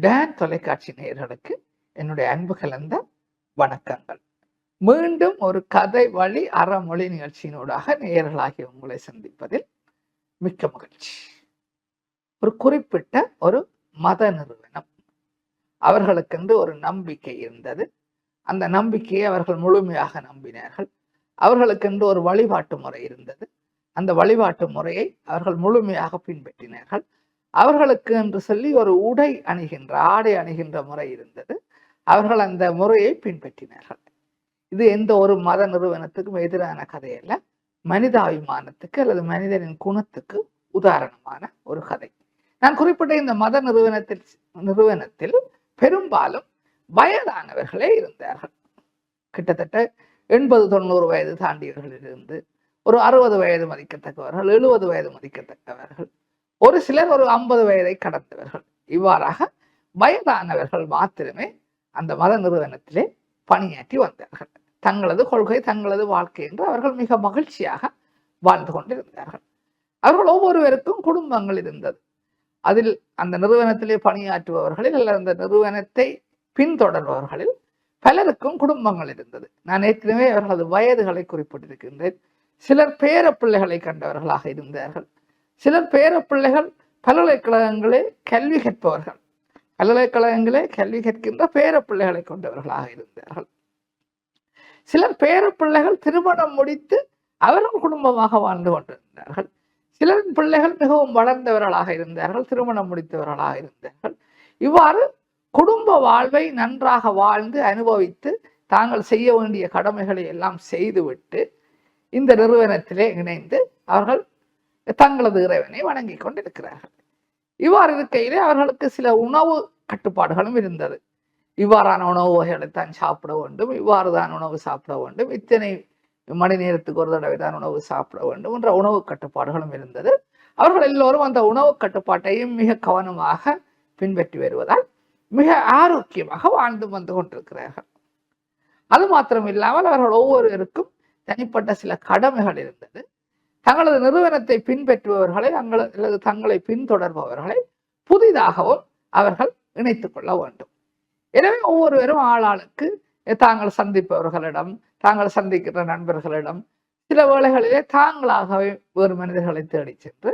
Tan தொலைக்காட்சி நேயர்களுக்கு என்னுடைய அன்பு கலந்த வணக்கங்கள். மீண்டும் ஒரு கதை வழி அறமொழி நிகழ்ச்சியினூடாக நேயர்களாகிய உங்களை சந்திப்பதில் மிக்க மகிழ்ச்சி. ஒரு குறிப்பிட்ட ஒரு மத நிறுவனம். அவர்களுக்கென்று ஒரு நம்பிக்கை இருந்தது. அந்த நம்பிக்கையை அவர்கள் முழுமையாக நம்பினார்கள். அவர்களுக்கென்று ஒரு வழிபாட்டு முறை இருந்தது. அந்த வழிபாட்டு முறையை அவர்கள் முழுமையாக பின்பற்றினார்கள். அவர்களுக்கு என்று சொல்லி ஒரு உடை அணிகின்ற ஆடை அணிகின்ற முறை இருந்தது. அவர்கள் அந்த முறையை பின்பற்றினார்கள். இது எந்த ஒரு மத நிறுவனத்துக்கும் எதிரான கதையல்ல. மனிதாபிமானத்துக்கு அல்லது மனிதனின் குணத்துக்கு உதாரணமான ஒரு கதை. நான் குறிப்பிட்ட இந்த மத நிறுவனத்தில் நிறுவனத்தில் பெரும்பாலும் வயதானவர்களே இருந்தார்கள். கிட்டத்தட்ட எண்பது தொண்ணூறு வயது தாண்டியவர்களிலிருந்து ஒரு அறுபது வயது மதிக்கத்தக்கவர்கள் எழுபது வயது மதிக்கத்தக்கவர்கள். ஒரு சிலர் ஒரு ஐம்பது வயதை கடந்தவர்கள். இவ்வாறாக வயதானவர்கள் மாத்திரமே அந்த மத நிறுவனத்திலே பணியாற்றி வந்தார்கள். தங்களது கொள்கை தங்களது வாழ்க்கை என்று அவர்கள் மிக மகிழ்ச்சியாக வாழ்ந்து கொண்டிருந்தார்கள். அவர்கள் ஒவ்வொருவருக்கும் குடும்பங்கள் இருந்தது. அதில் அந்த நிறுவனத்திலே பணியாற்றுபவர்களில் அல்லது அந்த நிறுவனத்தை பின்தொடர்பவர்களில் பலருக்கும் குடும்பங்கள் இருந்தது. நான் ஏற்கனவே அவர்களது வயதுகளை குறிப்பிட்டிருக்கின்றேன். சிலர் பேர பிள்ளைகளை கண்டவர்களாக இருந்தார்கள். சிலர் பேர பிள்ளைகள் பல்கலைக்கழகங்களே கல்வி கற்பவர்கள். பல்கலைக்கழகங்களே கல்வி கற்கின்ற பேர பிள்ளைகளை கொண்டவர்களாக இருந்தார்கள். சிலர் பேர பிள்ளைகள் திருமணம் முடித்து அவர்கள் குடும்பமாக வாழ்ந்து கொண்டிருந்தார்கள். சிலரின் பிள்ளைகள் மிகவும் வளர்ந்தவர்களாக இருந்தார்கள் திருமணம் முடித்தவர்களாக இருந்தார்கள். இவ்வாறு குடும்ப வாழ்வை நன்றாக வாழ்ந்து அனுபவித்து தாங்கள் செய்ய வேண்டிய கடமைகளை எல்லாம் செய்துவிட்டு இந்த நிறுவனத்திலே இணைந்து அவர்கள் தங்களது இறைவனை வணங்கி கொண்டிருக்கிறார்கள். இவ்வாறு இருக்கையிலே அவர்களுக்கு சில உணவு கட்டுப்பாடுகளும் இருந்தது. இவ்வாறான உணவு வகைகளை தான் சாப்பிட வேண்டும். இவ்வாறு தான் உணவு சாப்பிட வேண்டும். இத்தனை மணி நேரத்துக்கு ஒரு தடவை தான் உணவு சாப்பிட வேண்டும் என்ற உணவு கட்டுப்பாடுகளும் இருந்தது. அவர்கள் எல்லோரும் அந்த உணவு கட்டுப்பாட்டையும் மிக கவனமாக பின்பற்றி வருவதால் மிக ஆரோக்கியமாக வாழ்ந்து வந்து கொண்டிருக்கிறார்கள். அது மாத்திரம் இல்லாமல் அவர்கள் ஒவ்வொருவருக்கும் தனிப்பட்ட சில கடமைகள் இருந்தது. தங்களது நிறுவனத்தை பின்பற்றுபவர்களை அல்லது தங்களை பின்தொடர்பவர்களை புதிதாகவும் அவர்கள் இணைத்துக் கொள்ள வேண்டும். எனவே ஒவ்வொருவரும் ஆளாளுக்கு தாங்கள் சந்திப்பவர்களிடம் தாங்கள் சந்திக்கின்ற நண்பர்களிடம் சில வேளைகளிலே தாங்களாகவே வேறு மனிதர்களை தேடி சென்று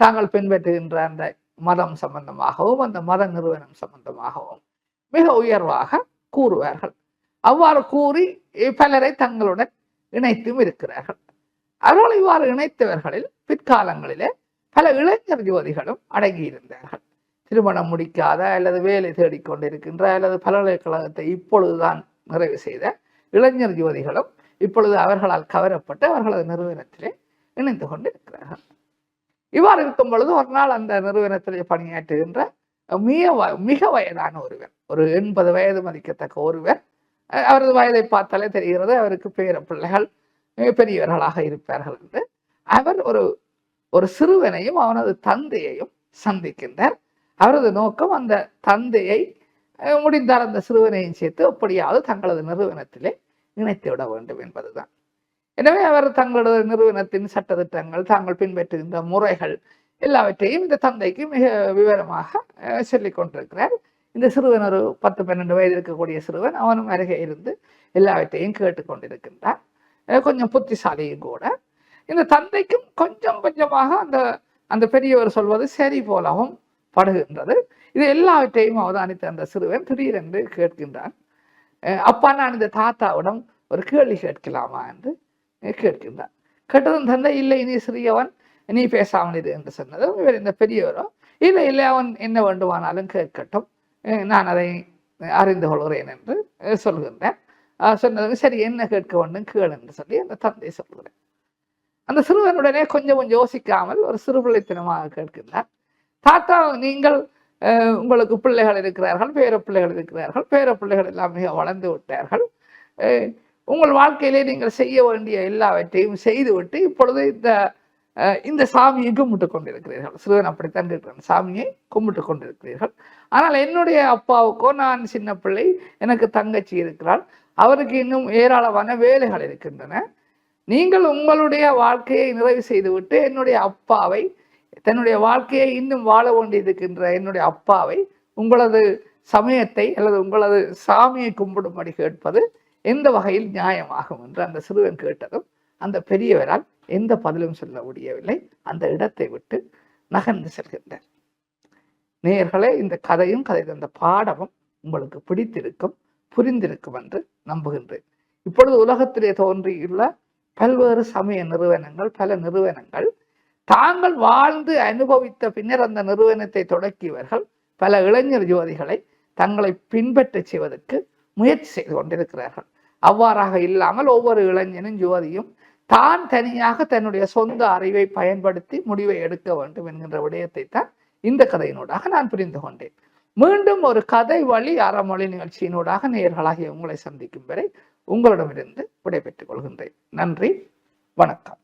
தாங்கள் பின்பற்றுகின்ற அந்த மதம் சம்பந்தமாகவும் அந்த மத நிறுவனம் சம்பந்தமாகவும் மிக உயர்வாக கூறுவார்கள். அவ்வாறு கூறி பலரை தங்களுடன் இணைத்தும் இருக்கிறார்கள். அவர்கள் இவ்வாறு இணைத்தவர்களில் பிற்காலங்களிலே பல இளைஞர் ஜோதிகளும் அடங்கியிருந்தார்கள். திருமணம் முடிக்காத அல்லது வேலை தேடிக்கொண்டிருக்கின்ற அல்லது பல்கலைக்கழகத்தை இப்பொழுதுதான் நிறைவு செய்த இளைஞர் ஜோதிகளும் இப்பொழுது அவர்களால் கவரப்பட்டு அவர்களது நிறுவனத்திலே இணைந்து கொண்டிருக்கிறார்கள். இவ்வாறு இருக்கும் பொழுது ஒரு நாள் அந்த நிறுவனத்திலே பணியாற்றுகின்ற மிக மிக வயதான ஒருவர் ஒரு எண்பது வயது மதிக்கத்தக்க ஒருவர் அவரது வயதை பார்த்தாலே தெரிகிறது அவருக்கு பேர பிள்ளைகள் பெரியவர்களாக இருப்பார்கள் என்று அவர் ஒரு ஒரு சிறுவனையும் அவனது தந்தையையும் சந்திக்கின்றார். அவரது நோக்கம் அந்த தந்தையை முடிந்தார் அந்த சிறுவனையும் சேர்த்து எப்படியாவது தங்களது நிறுவனத்திலே இணைத்து விட வேண்டும் என்பதுதான். எனவே அவர் தங்களது நிறுவனத்தின் சட்டத்திட்டங்கள் தாங்கள் பின்பற்றுகின்ற முறைகள் எல்லாவற்றையும் இந்த தந்தைக்கு மிக விவரமாக சொல்லிக் கொண்டிருக்கிறார். இந்த சிறுவன் ஒரு பத்து பன்னெண்டு வயது இருக்கக்கூடிய சிறுவன் அவனும் அருகே இருந்து எல்லாவற்றையும் கேட்டுக்கொண்டிருக்கின்றான் கொஞ்சம் புத்திசாலியும் கூட. இந்த தந்தைக்கும் கொஞ்சம் கொஞ்சமாக அந்த அந்த பெரியவர் சொல்வது சரி போலவும் படுகின்றது. இது எல்லாவற்றையும் அவதானித்த அந்த சிறுவன் திடீரென்று கேட்கின்றான். அப்பா நான் இந்த தாத்தாவிடம் ஒரு கேள்வி கேட்கலாமா என்று கேட்கின்றான். கேட்டதும் தந்தை இல்லை நீ சிறியவன் நீ பேசாமல் இது என்று சொன்னதும் இவர் இந்த பெரியவரோ? இல்லை இல்லை அவன் என்ன வேண்டுமானாலும் கேட்கட்டும். நான் அதை அறிந்து கொள்கிறேன் என்று சொல்கின்றேன். சொன்னது சரி என்ன கேட்க வேண்டும் கேளுன்னு சொல்லி அந்த தந்தை சொல்கிறேன் அந்த சிறுவனுடனே கொஞ்சம் கொஞ்சம் யோசிக்காமல் ஒரு சிறுபிள்ளைத்தனமாக கேட்கின்றார். தாத்தா நீங்கள் உங்களுக்கு பிள்ளைகள் இருக்கிறார்கள் பேர பிள்ளைகள் இருக்கிறார்கள் பேர பிள்ளைகள் எல்லாம் மிக வளர்ந்து விட்டார்கள். உங்கள் வாழ்க்கையிலே நீங்கள் செய்ய வேண்டிய எல்லாவற்றையும் செய்துவிட்டு இப்பொழுது இந்த இந்த சாமியை கும்பிட்டு கொண்டிருக்கிறீர்கள். சிறுவன் அப்படித்தான் கேட்கிறான் சாமியை கும்பிட்டு கொண்டிருக்கிறீர்கள். ஆனால் என்னுடைய அப்பாவுக்கோ நான் சின்ன பிள்ளை எனக்கு தங்கச்சி இருக்கிறாள். அவருக்கு இன்னும் ஏராளமான வேலைகள் இருக்கின்றன. நீங்கள் உங்களுடைய வாழ்க்கையை நிறைவு செய்துவிட்டு என்னுடைய அப்பாவை தன்னுடைய வாழ்க்கையை இன்னும் வாழ வேண்டியிருக்கின்ற என்னுடைய அப்பாவை உங்களது சமயத்தை அல்லது உங்களது சாமியை கும்பிடும்படி கேட்பது எந்த வகையில் நியாயமாகும் என்று அந்த சிறுவன் கேட்டதும் அந்த பெரியவரால் எந்த பதிலும் சொல்ல முடியவில்லை. அந்த இடத்தை விட்டு நகர்ந்து செல்கின்றார். நேயர்களே இந்த கதையும் கதை தந்த பாடமும் உங்களுக்கு பிடித்திருக்கும் புரிந்திருக்கும் என்று நம்புகின்றேன். இப்பொழுது உலகத்திலே தோன்றியுள்ள பல்வேறு சமய நிறுவனங்கள் பல நிறுவனங்கள் தாங்கள் வாழ்ந்து அனுபவித்த பின்னர் அந்த நிறுவனத்தை தொடக்கியவர்கள் பல இளைஞர் ஜோதிகளை தங்களை பின்பற்றச் செய்வதற்கு முயற்சி செய்து கொண்டிருக்கிறார்கள். அவ்வாறாக இல்லாமல் ஒவ்வொரு இளைஞனும் ஜோதியும் தான் தனியாக தன்னுடைய சொந்த அறிவை பயன்படுத்தி முடிவை எடுக்க வேண்டும் என்கின்ற விடயத்தை தான் இந்த கதையினூடாக நான் புரிந்து கொண்டேன். மீண்டும் ஒரு கதை வழி அறமொழி நிகழ்ச்சியினூடாக நேர்களாகிய உங்களை சந்திக்கும் வரை உங்களிடமிருந்து விடைபெற்றுக் கொள்கின்றேன். நன்றி வணக்கம்.